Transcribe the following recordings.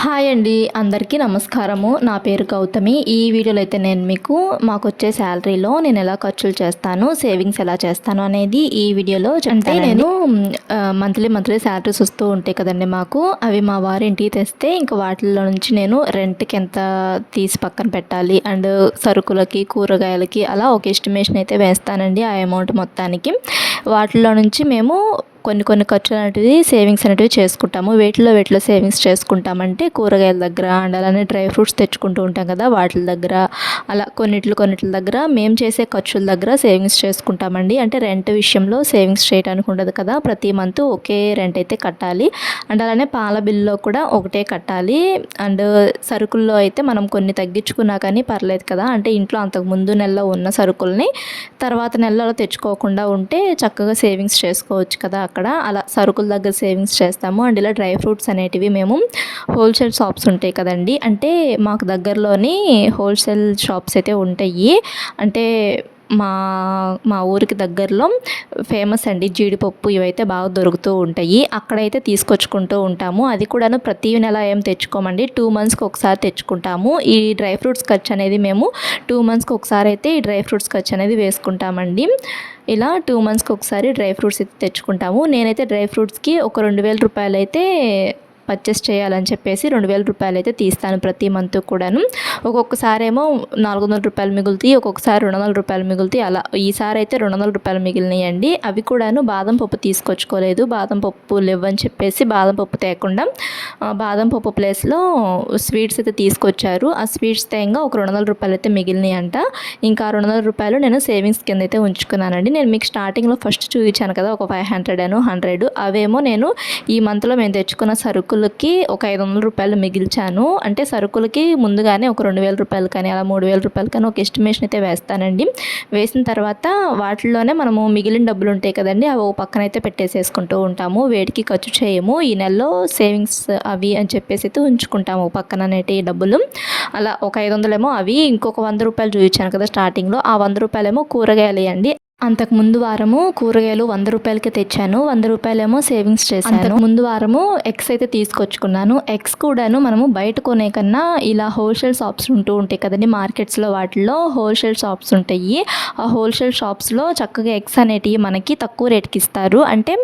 Hi అండి అందరికీ నమస్కారము. నా పేరు గౌతమి. ఈ వీడియోలో అయితే నేను మీకు మాకు వచ్చే శాలరీలో నేను ఎలా ఖర్చులు చేస్తాను సేవింగ్స్ ఎలా చేస్తాను అనేది ఈ వీడియోలో అంటే నేను మంత్లీ మంత్లీ శాలరీస్ వస్తూ ఉంటాయి కదండి మాకు. అవి మా వారి ఇంటికి తెస్తే ఇంకా వాటిలో నుంచి నేను రెంట్కి ఎంత తీసి పక్కన పెట్టాలి అండ్ సరుకులకి కూరగాయలకి అలా ఒక ఎస్టిమేషన్ అయితే వేస్తానండి ఆ అమౌంట్ మొత్తానికి. వాటిలో నుంచి మేము కొన్ని కొన్ని ఖర్చులు అనేటివి సేవింగ్స్ అనేటివి చేసుకుంటాము. వేటిలో వేటిలో సేవింగ్స్ చేసుకుంటామంటే కూరగాయల దగ్గర అండ్ అలానే డ్రై ఫ్రూట్స్ తెచ్చుకుంటూ ఉంటాం కదా వాటి దగ్గర. అలా కొన్నిట్లు కొన్నిట్ల దగ్గర మేము చేసే ఖర్చుల దగ్గర సేవింగ్స్ చేసుకుంటామండి. అంటే రెంట్ విషయంలో సేవింగ్స్ చేయడానికి ఉండదు కదా. ప్రతి మంత్ ఒకే రెంట్ అయితే కట్టాలి. అండ్ అలానే పాల బిల్లో కూడా ఒకటే కట్టాలి. అండ్ సరుకుల్లో అయితే మనం కొన్ని తగ్గించుకున్నా కానీ పర్లేదు కదా. అంటే ఇంట్లో అంతకు ముందు నెలలో ఉన్న సరుకుల్ని తర్వాత నెలలో తెచ్చుకోకుండా ఉంటే చక్కగా సేవింగ్స్ చేసుకోవచ్చు కదా. అక్కడ అక్కడ అలా సరుకుల దగ్గర సేవింగ్స్ చేస్తాము. అండ్ ఇలా డ్రై ఫ్రూట్స్ అనేటివి మేము హోల్సేల్ షాప్స్ ఉంటాయి కదండి. అంటే మాకు దగ్గరలోని హోల్సేల్ షాప్స్ అయితే ఉంటాయి. అంటే మా మా ఊరికి దగ్గరలో ఫేమస్ అండి జీడిపప్పు ఇవైతే బాగా దొరుకుతూ ఉంటాయి. అక్కడైతే తీసుకొచ్చుకుంటూ ఉంటాము. అది కూడాను ప్రతి నెల ఏం తెచ్చుకోమండి టూ మంత్స్కి ఒకసారి తెచ్చుకుంటాము. ఈ డ్రై ఫ్రూట్స్ ఖర్చు అనేది మేము టూ మంత్స్కి ఒకసారి అయితే ఈ డ్రై ఫ్రూట్స్ ఖర్చు అనేది వేసుకుంటామండి. ఇలా టూ మంత్స్కి ఒకసారి డ్రై ఫ్రూట్స్ అయితే తెచ్చుకుంటాము. నేనైతే డ్రై ఫ్రూట్స్కి ఒక రెండు వేల రూపాయలు అయితే పర్చేస్ చేయాలని చెప్పేసి రెండు వేల రూపాయలు అయితే తీస్తాను ప్రతి మంత్ కూడాను. ఒక్కొక్కసారి ఏమో నాలుగు వందల రూపాయలు మిగులుతాయి ఒక్కొక్కసారి రెండు వందల రూపాయలు మిగులుతాయి. అలా ఈసారి అయితే రెండు వందల రూపాయలు మిగిలినాయండి. అవి కూడాను బాదం పప్పు తీసుకొచ్చుకోలేదు. బాదం పప్పు లేవని చెప్పేసి బాదం పప్పు తేకుండా బాదం పప్పు ప్లేస్లో స్వీట్స్ అయితే తీసుకొచ్చారు. ఆ స్వీట్స్ తేంగా ఒక రెండు వందల రూపాయలు అయితే మిగిలినాయి అంట ఇంకా రెండు వందల రూపాయలు నేను సేవింగ్స్ కింద అయితే ఉంచుకున్నానండి. నేను మీకు స్టార్టింగ్లో ఫస్ట్ చూపించాను కదా ఒక ఫైవ్ హండ్రెడ్ అను హండ్రెడ్. అవేమో నేను ఈ మంత్లో మేము తెచ్చుకున్న సరుకులు సరుకులకి ఒక ఐదు వందల రూపాయలు మిగిల్చాను. అంటే సరుకులకి ముందుగానే ఒక రెండు వేల రూపాయలు కానీ అలా మూడు వేల రూపాయలు కానీ ఒక ఎస్టిమేషన్ అయితే వేస్తానండి. వేసిన తర్వాత వాటిల్లోనే మనము మిగిలిన డబ్బులు ఉంటాయి కదండి అవి ఒక పక్కన అయితే పెట్టేసేసుకుంటూ ఉంటాము. వేడికి ఖర్చు చేయము. ఈ నెలలో సేవింగ్స్ అవి అని చెప్పేసి అయితే ఉంచుకుంటాము పక్కన అనేటివి డబ్బులు. అలా ఒక ఐదు వందలేమో అవి ఇంకొక వంద రూపాయలు చూపించాను కదా స్టార్టింగ్లో. ఆ వంద రూపాయలేమో కూరగాయలు అండి. అంతకు ముందు వారము కూరగాయలు వంద రూపాయలకి తెచ్చాను. వంద రూపాయలేమో సేవింగ్స్ చేశాను. ముందు వారము ఎగ్స్ అయితే తీసుకొచ్చుకున్నాను. ఎగ్స్ కూడాను మనము బయట కొనే కన్నా ఇలా హోల్సేల్ షాప్స్ ఉంటూ ఉంటాయి కదండి మార్కెట్స్లో వాటిల్లో హోల్సేల్ షాప్స్ ఉంటాయి. ఆ హోల్సేల్ షాప్స్లో చక్కగా ఎగ్స్ అనేటివి మనకి తక్కువ రేట్కి ఇస్తారు. అంటే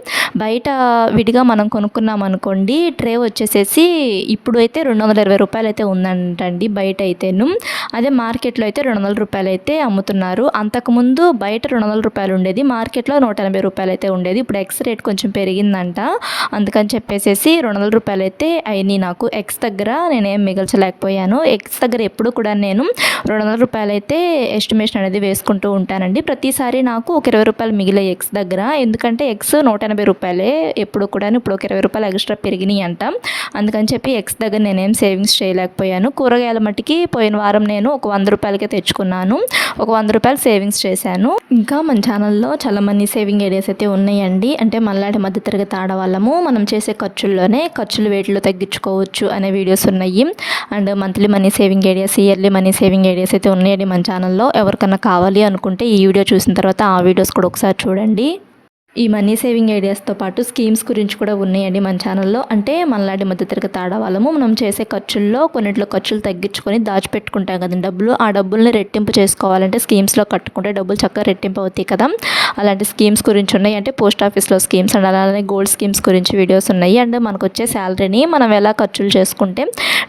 బయట విడిగా మనం కొనుక్కున్నాం అనుకోండి ట్రే వచ్చేసేసి ఇప్పుడు అయితే రెండు వందల ఇరవై రూపాయలు అయితే ఉందంటండి బయట అయితేను. అదే మార్కెట్లో అయితే రెండు వందల రూపాయలు అయితే అమ్ముతున్నారు అంతకుముందు బయట రెండు వందల రూపాయలు ఉండేది మార్కెట్లో నూట ఎనభై రూపాయలు అయితే ఉండేది. ఇప్పుడు ఎక్స్ రేట్ కొంచెం పెరిగిందంట. అందుకని చెప్పేసి రెండు వందల రూపాయలు అయితే అయినాయి నాకు. ఎక్స్ దగ్గర నేనేం మిగల్చలేకపోయాను. ఎక్స్ దగ్గర ఎప్పుడు కూడా నేను రెండు వందల రూపాయలు అయితే ఎస్టిమేషన్ అనేది వేసుకుంటూ ఉంటానండి. ప్రతిసారి నాకు ఒక ఇరవై రూపాయలు మిగిలే ఎక్స్ దగ్గర. ఎందుకంటే ఎక్స్ నూట ఎనభై రూపాయలే ఎప్పుడు కూడా ఇప్పుడు ఒక ఇరవై రూపాయలు ఎక్స్ట్రా పెరిగినాయి అంట అందుకని చెప్పి ఎక్స్ దగ్గర నేనేం సేవింగ్స్ చేయలేకపోయాను. కూరగాయల మట్టికి పోయిన వారం నేను ఒక వంద రూపాయలకే తెచ్చుకున్నాను. ఒక వంద రూపాయలు సేవింగ్స్ చేశాను. ఇంకా మన ఛానల్లో చాలా మనీ సేవింగ్ ఐడియాస్ అయితే ఉన్నాయండి. అంటే మళ్ళాటి మధ్యతరగతి ఆడవాళ్ళము మనం చేసే ఖర్చుల్లోనే ఖర్చులు వేటిలో తగ్గించుకోవచ్చు అనే వీడియోస్ ఉన్నాయి. And monthly money saving ideas yearly money saving ideas అయితే ఉన్నాయండి మన ఛానల్లో. ఎవరికన్నా కావాలి అనుకుంటే ఈ వీడియో చూసిన తర్వాత ఆ వీడియోస్ కూడా ఒకసారి చూడండి. ఈ మనీ సేవింగ్ ఐడియాస్తో పాటు స్కీమ్స్ గురించి కూడా ఉన్నాయండి మన ఛానల్లో. అంటే మనలాంటి మధ్యతరగతి ఆడవాళ్ళము మనం చేసే ఖర్చుల్లో కొన్నిట్లో ఖర్చులు తగ్గించుకొని దాచిపెట్టుకుంటాం కదండి. డబ్బులు ఆ డబ్బుల్ని రెట్టింపు చేసుకోవాలంటే స్కీమ్స్లో కట్టుకుంటే డబ్బులు చక్కగా రెట్టింపు అవుతాయి కదా. అలాంటి స్కీమ్స్ గురించి ఉన్నాయి. అంటే పోస్ట్ ఆఫీస్లో స్కీమ్స్ అండ్ అలానే గోల్డ్ స్కీమ్స్ గురించి వీడియోస్ ఉన్నాయి. అండ్ మనకు వచ్చే శాలరీని మనం ఎలా ఖర్చులు చేసుకుంటే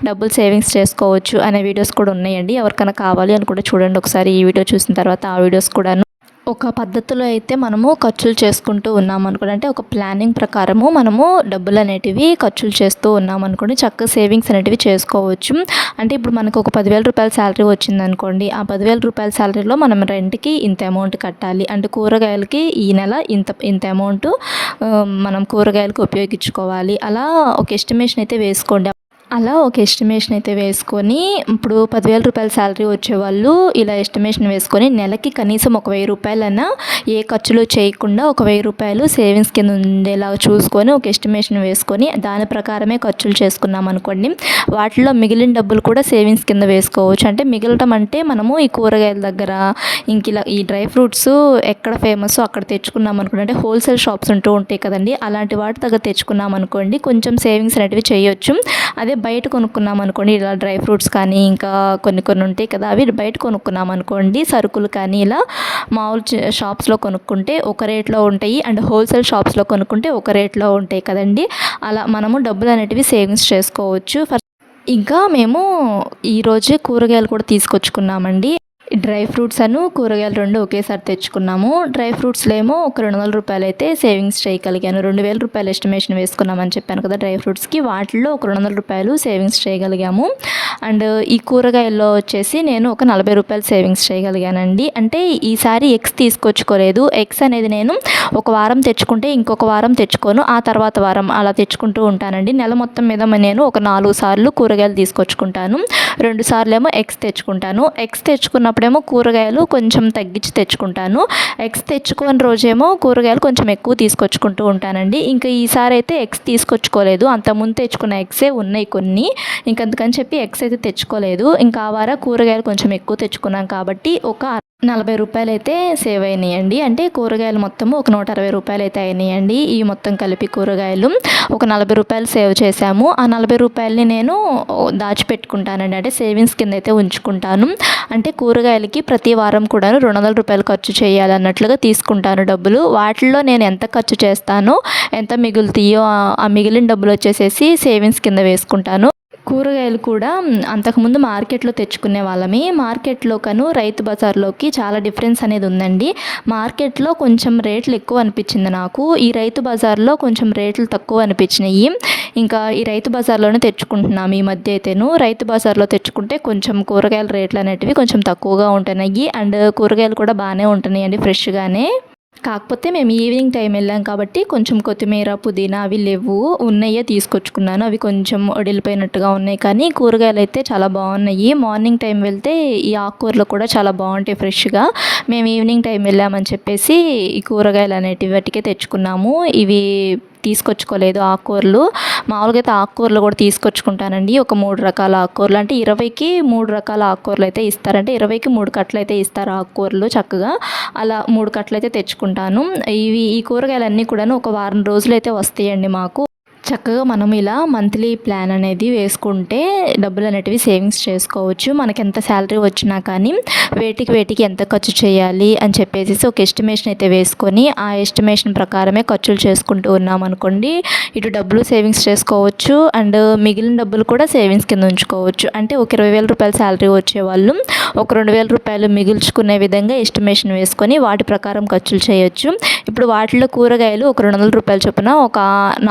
డబ్బులు సేవింగ్స్ చేసుకోవచ్చు అనే వీడియోస్ కూడా ఉన్నాయండి. ఎవరికైనా కావాలి అనుకుంటే చూడండి. ఒకసారి ఈ వీడియో చూసిన తర్వాత ఆ వీడియోస్ కూడాను ఒక పద్ధతిలో అయితే మనము ఖర్చులు చేసుకుంటూ ఉన్నాం అనుకోండి అంటే ఒక ప్లానింగ్ ప్రకారము మనము డబ్బులు అనేటివి ఖర్చులు చేస్తూ ఉన్నాం అనుకోండి చక్కగా సేవింగ్స్ అనేటివి చేసుకోవచ్చు. అంటే ఇప్పుడు మనకు ఒక పదివేల రూపాయల శాలరీ వచ్చింది అనుకోండి ఆ పదివేల రూపాయల శాలరీలో మనం రెంట్కి ఇంత అమౌంట్ కట్టాలి. అంటే కూరగాయలకి ఈ నెల ఇంత ఇంత అమౌంట్ మనం కూరగాయలకు ఉపయోగించుకోవాలి. అలా ఒక ఎస్టిమేషన్ అయితే వేసుకోండి. అలా ఒక ఎస్టిమేషన్ అయితే వేసుకొని ఇప్పుడు పదివేల రూపాయల శాలరీ వచ్చేవాళ్ళు ఇలా ఎస్టిమేషన్ వేసుకొని నెలకి కనీసం ఒక వెయ్యి రూపాయలన్నా ఏ ఖర్చులు చేయకుండా ఒక వెయ్యి రూపాయలు సేవింగ్స్ కింద ఉండేలా చూసుకొని ఒక ఎస్టిమేషన్ వేసుకొని దాని ప్రకారమే ఖర్చులు చేసుకున్నాం అనుకోండి. వాటిలో మిగిలిన డబ్బులు కూడా సేవింగ్స్ కింద వేసుకోవచ్చు. అంటే మిగలటం అంటే మనము ఈ కూరగాయల దగ్గర ఇంక ఇలా ఈ డ్రై ఫ్రూట్స్ ఎక్కడ ఫేమస్ అక్కడ తెచ్చుకున్నాం అనుకోండి. అంటే హోల్సేల్ షాప్స్ ఉంటూ ఉంటాయి కదండి. అలాంటి వాటి దగ్గర తెచ్చుకున్నాం అనుకోండి కొంచెం సేవింగ్స్ అనేటివి చేయొచ్చు. అదే బయట కొనుక్కున్నాం అనుకోండి ఇలా డ్రై ఫ్రూట్స్ కానీ ఇంకా కొన్ని కొన్ని ఉంటాయి కదా అవి బయట కొనుక్కున్నాం అనుకోండి సరుకులు కానీ ఇలా మామూలు షాప్స్లో కొనుక్కుంటే ఒక రేట్లో ఉంటాయి అండ్ హోల్సేల్ షాప్స్లో కొనుక్కుంటే ఒక రేట్లో ఉంటాయి కదండి. అలా మనము డబ్బులు అనేటివి సేవింగ్స్ చేసుకోవచ్చు. ఇంకా మేము ఈరోజే కూరగాయలు కూడా తీసుకొచ్చుకున్నామండి. డ్రై ఫ్రూట్స్ అను కూరగాయలు రెండు ఒకేసారి తెచ్చుకున్నాము. డ్రై ఫ్రూట్స్లో ఏమో ఒక రెండు వందల రూపాయలు అయితే సేవింగ్స్ చేయగలిగాను రెండు వేల రూపాయలు ఎస్టిమేషన్ వేసుకున్నామని చెప్పాను కదా డ్రై ఫ్రూట్స్కి. వాటిల్లో ఒక రెండు వందల రూపాయలు సేవింగ్స్ చేయగలిగాము అండ్ ఈ కూరగాయల్లో వచ్చేసి నేను ఒక నలభై రూపాయలు సేవింగ్స్ చేయగలిగానండి అంటే ఈసారి ఎగ్స్ తీసుకొచ్చుకోలేదు. ఎగ్స్ అనేది నేను ఒక వారం తెచ్చుకుంటే ఇంకొక వారం తెచ్చుకోను. ఆ తర్వాత వారం అలా తెచ్చుకుంటూ ఉంటానండి. నెల మొత్తం మీద నేను ఒక నాలుగు సార్లు కూరగాయలు తీసుకొచ్చుకుంటాను. రెండు సార్లు ఏమో ఎగ్స్ తెచ్చుకుంటాను. ఎగ్స్ తెచ్చుకున్న తెచ్చుకున్నప్పుడేమో కూరగాయలు కొంచెం తగ్గించి తెచ్చుకుంటాను. ఎగ్స్ తెచ్చుకోని రోజేమో కూరగాయలు కొంచెం ఎక్కువ తీసుకొచ్చుకుంటూ ఉంటానండి. ఇంకా ఈసారి అయితే ఎగ్స్ తీసుకొచ్చుకోలేదు. అంతకుముందు తెచ్చుకున్న ఎగ్సే ఉన్నాయి కొన్ని. ఇంకందుకని చెప్పి ఎగ్స్ అయితే తెచ్చుకోలేదు. ఇంకా ఆ వార కూరగాయలు కొంచెం ఎక్కువ తెచ్చుకున్నాం కాబట్టి ఒక నలభై రూపాయలు అయితే సేవ్ అయినాయండి. అంటే కూరగాయలు మొత్తము ఒక నూట అరవై రూపాయలు అయితే అయినాయండి. ఈ మొత్తం కలిపి కూరగాయలు ఒక నలభై రూపాయలు సేవ్ చేశాము. ఆ నలభై రూపాయలని నేను దాచిపెట్టుకుంటానండి. అంటే సేవింగ్స్ కింద అయితే ఉంచుకుంటాను. అంటే కూరగాయలకి ప్రతి వారం కూడా రెండు వందల రూపాయలు ఖర్చు చేయాలన్నట్లుగా తీసుకుంటాను డబ్బులు. వాటిల్లో నేను ఎంత ఖర్చు చేస్తానో ఎంత మిగులుతాయో ఆ- ఆ మిగిలిన డబ్బులు వచ్చేసేసి సేవింగ్స్ కింద వేసుకుంటాను. కూరగాయలు కూడా అంతకుముందు మార్కెట్లో తెచ్చుకునే వాళ్ళమే. మార్కెట్లో కను రైతు బజార్లోకి చాలా డిఫరెన్స్ అనేది ఉందండి. మార్కెట్లో కొంచెం రేట్లు ఎక్కువ అనిపించింది నాకు. ఈ రైతు బజార్లో కొంచెం రేట్లు తక్కువ అనిపించినాయి. ఇంకా ఈ రైతు బజార్లోనే తెచ్చుకుంటున్నాం ఈ మధ్య అయితేను. రైతు బజార్లో తెచ్చుకుంటే కొంచెం కూరగాయల రేట్లు అనేటివి కొంచెం తక్కువగా ఉంటున్నాయి. అండ్ కూరగాయలు కూడా బాగానే ఉంటున్నాయి అండి ఫ్రెష్గానే. కాకపోతే మేము ఈవినింగ్ టైం వెళ్ళాం కాబట్టి కొంచెం కొత్తిమీర పుదీనా అవి లేవు. ఉన్నాయే తీసుకొచ్చుకున్నాను. అవి కొంచెం ఒడిలిపోయినట్టుగా ఉన్నాయి కానీ కూరగాయలు అయితే చాలా బాగున్నాయి. మార్నింగ్ టైం వెళ్తే ఈ ఆకుకూరలు కూడా చాలా బాగుంటాయి ఫ్రెష్గా. మేము ఈవినింగ్ టైం వెళ్ళామని చెప్పేసి ఈ కూరగాయలు అనేటివి వాటికే తెచ్చుకున్నాము. ఇవి తీసుకొచ్చుకోలేదు ఆకుకూరలు. మామూలుగా అయితే ఆకుకూరలు కూడా తీసుకొచ్చుకుంటానండి. ఒక మూడు రకాల ఆకుకూరలు. అంటే ఇరవైకి మూడు రకాల ఆకుకూరలు అయితే ఇస్తారంటే ఇరవైకి మూడు కట్టలు అయితే ఇస్తారు ఆకుకూరలు చక్కగా. అలా మూడు కట్టలు అయితే తెచ్చుకుంటాను. ఇవి ఈ కూరగాయలన్నీ కూడాను ఒక వారం రోజులు అయితే వస్తాయండి మాకు. చక్కగా మనం ఇలా మంత్లీ ప్లాన్ అనేది వేసుకుంటే డబ్బులు అనేటివి సేవింగ్స్ చేసుకోవచ్చు. మనకి ఎంత శాలరీ వచ్చినా కానీ వేటికి వేటికి ఎంత ఖర్చు చేయాలి అని చెప్పేసి ఒక ఎస్టిమేషన్ అయితే వేసుకొని ఆ ఎస్టిమేషన్ ప్రకారమే ఖర్చులు చేసుకుంటూ ఉన్నాం అనుకోండి. ఇటు డబ్బులు సేవింగ్స్ చేసుకోవచ్చు అండ్ మిగిలిన డబ్బులు కూడా సేవింగ్స్ కింద ఉంచుకోవచ్చు. అంటే ఒక ఇరవై వేల రూపాయల శాలరీ వచ్చేవాళ్ళు ఒక రెండు వేల రూపాయలు మిగుల్చుకునే విధంగా ఎస్టిమేషన్ వేసుకొని వాటి ప్రకారం ఖర్చులు చేయొచ్చు. ఇప్పుడు వాటిలో కూరగాయలు ఒక రెండు వందల రూపాయల చొప్పున ఒక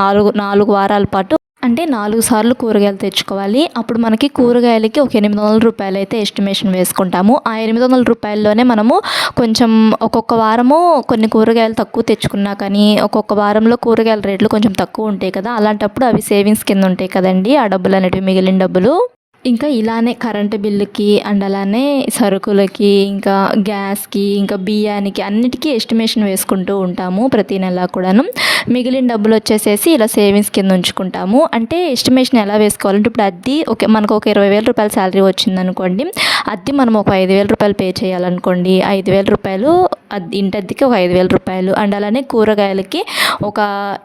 నాలుగు నాలుగు వారాల పాటు అంటే నాలుగు సార్లు కూరగాయలు తెచ్చుకోవాలి. అప్పుడు మనకి కూరగాయలకి ఒక ఎనిమిది వందల రూపాయలు అయితే ఎస్టిమేషన్ వేసుకుంటాము. ఆ ఎనిమిది వందల రూపాయల్లోనే మనము కొంచెం ఒక్కొక్క వారము కొన్ని కూరగాయలు తక్కువ తెచ్చుకున్నా కానీ ఒక్కొక్క వారంలో కూరగాయల రేట్లు కొంచెం తక్కువ ఉంటాయి కదా. అలాంటప్పుడు అవి సేవింగ్స్ కింద ఉంటాయి కదండి ఆ డబ్బులు అనేటివి మిగిలిన డబ్బులు. ఇంకా ఇలానే కరెంటు బిల్లుకి అండ్ అలానే సరుకులకి ఇంకా గ్యాస్కి ఇంకా బియ్యానికి అన్నిటికీ ఎస్టిమేషన్ వేసుకుంటూ ఉంటాము ప్రతి నెల కూడాను. మిగిలిన డబ్బులు వచ్చేసేసి ఇలా సేవింగ్స్ కింద ఉంచుకుంటాము. అంటే ఎస్టిమేషన్ ఎలా వేసుకోవాలంటే ఇప్పుడు అద్దె ఓకే మనకు ఒక ఇరవై వేల రూపాయల శాలరీ వచ్చింది అనుకోండి అద్దె మనం ఒక ఐదు వేల రూపాయలు పే చేయాలనుకోండి ఐదు వేల రూపాయలు అద్దె ఇంటి అద్దెకి ఒక ఐదు వేల రూపాయలు అండ్ అలానే కూరగాయలకి ఒక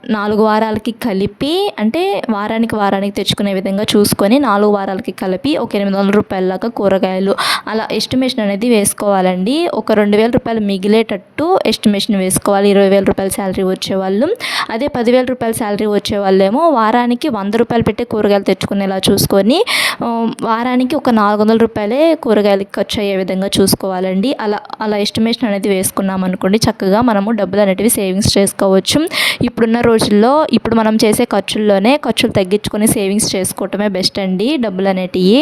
నాలుగు వారాలకి కలిపి అంటే వారానికి వారానికి తెచ్చుకునే విధంగా చూసుకొని నాలుగు వారాలకి కలిపి ఒక ఎనిమిది వందల రూపాయల దాకా కూరగాయలు అలా ఎస్టిమేషన్ అనేది వేసుకోవాలండి. ఒక రెండు వేల రూపాయలు మిగిలేటట్టు ఎస్టిమేషన్ వేసుకోవాలి. ఇరవై వేల రూపాయల శాలరీ వచ్చేవాళ్ళు అదే పదివేల రూపాయల శాలరీ వచ్చేవాళ్ళేమో వారానికి వంద రూపాయలు పెట్టి కూరగాయలు తెచ్చుకునేలా చూసుకొని వారానికి ఒక నాలుగు వందల రూపాయలే కూరగాయలకి ఖర్చు అయ్యే విధంగా చూసుకోవాలండి. అలా అలా ఎస్టిమేషన్ అనేది వేసుకున్నాం అనుకోండి చక్కగా మనము డబ్బులు అనేటివి సేవింగ్స్ చేసుకోవచ్చు. ఇప్పుడున్న రోజుల్లో ఇప్పుడు మనం చేసే ఖర్చుల్లోనే ఖర్చులు తగ్గించుకొని సేవింగ్స్ చేసుకోవటమే బెస్ట్ అండి డబ్బులు అనేటివి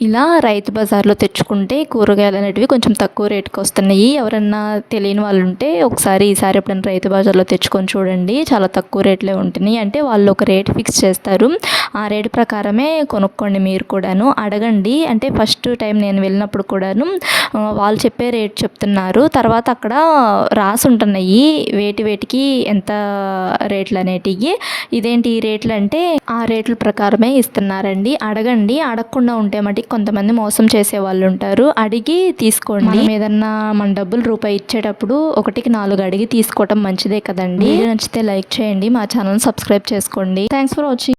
ఇలా రైతు బజార్లో తెచ్చుకుంటే కూరగాయలు అనేటివి కొంచెం తక్కువ రేటుకి వస్తున్నాయి. ఎవరన్నా తెలియని వాళ్ళు ఉంటే ఒకసారి ఈసారి ఎప్పుడైనా రైతు బజార్లో తెచ్చుకొని చూడండి. చాలా తక్కువ రేట్లే ఉంటున్నాయి. అంటే వాళ్ళు ఒక రేట్ ఫిక్స్ చేస్తారు. ఆ రేటు ప్రకారమే కొనుక్కోండి మీరు కూడాను. అడగండి. అంటే ఫస్ట్ టైం నేను వెళ్ళినప్పుడు కూడాను వాళ్ళు చెప్పే రేట్ చెప్తున్నారు. తర్వాత అక్కడ రాసి ఉంటున్నాయి వేటి వేటికి ఎంత రేట్లు అనేటివి. ఇదేంటి ఈ రేట్లు అంటే ఆ రేట్ల ప్రకారమే ఇస్తున్నారండి. అడగండి. అడగకుండా ఉంటే మటుకు కొంతమంది మోసం చేసే వాళ్ళు ఉంటారు. అడిగి తీసుకోండి. ఏదన్నా మన డబ్బులు రూపాయి ఇచ్చేటప్పుడు ఒకటికి నాలుగు అడిగి తీసుకోవటం మంచిదే కదండి. నచ్చితే లైక్ చేయండి మా ఛానల్ సబ్స్క్రైబ్ చేసుకోండి. Thanks for watching.